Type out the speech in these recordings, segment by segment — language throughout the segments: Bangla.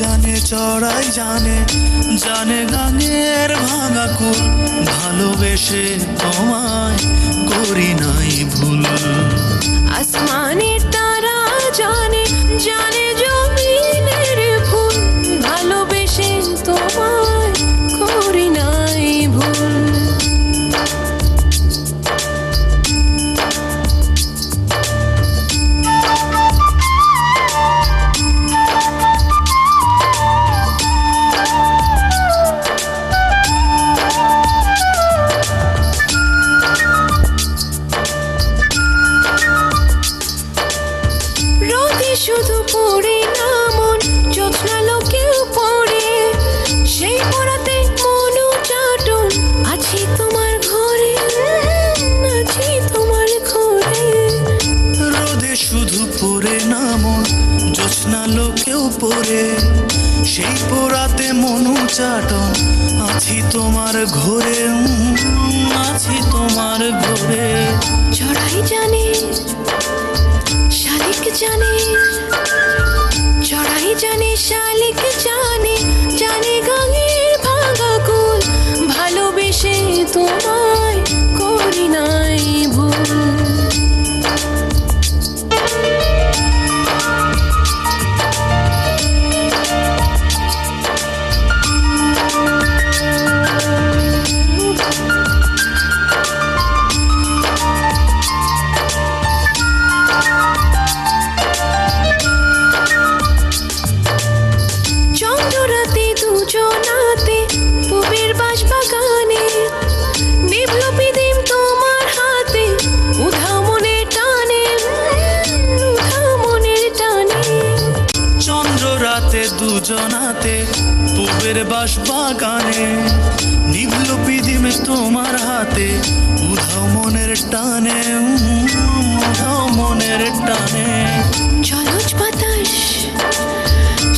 জানে চড়াই জানে জানে গানের ভাঙা কুল। ভালোবেসে তোমায় করি নাই। শুধু পড়ে না মন জ্যোৎস্না লোকেও পড়ে। সেই পড়াতে মনু চাটন আছি তোমার ঘরে আছি তোমার ঘরে। রোদে শুধু পড়ে না মন জোৎস্না লোকেও পড়ে। সেই পোড়াতে মনু চাটন আছি তোমার ঘরে আছি তোমার ঘরে। চড়াই জানে শালিক জানে শালিক জানে জানে গাঙের ভাঙা কুল ভালোবেসে তোমায় দুজনাতে পুবের বাস বাগানে নিভল পিদিমে তোমার হাতে। উধাও মনের টানে উধাও মনের টানে। জলজ বাতাস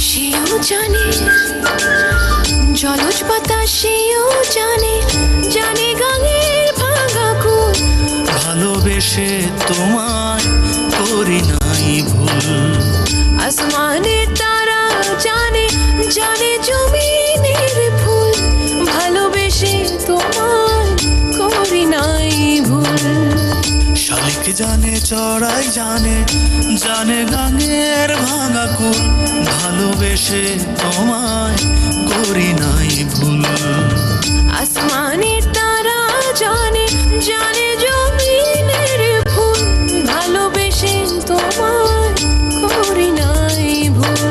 সেও জানে। জলজ বাতাস সেও জানে। জানে গাঙের ভাঙা কুল। ভালোবেসে তোমায় করি নাই ভুল। আসমানের তারা শালিক জানে, চড়াই জানে জানে গাঙের ভাঙা কুল। ভালোবেসে তোমায় করি নাই ভুল। আসমানের তারা জানে জানে জমিনের ফুল ভালোবেসে তোমায় করি নাই ভুল।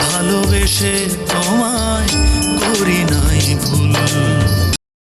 ভালোবেসে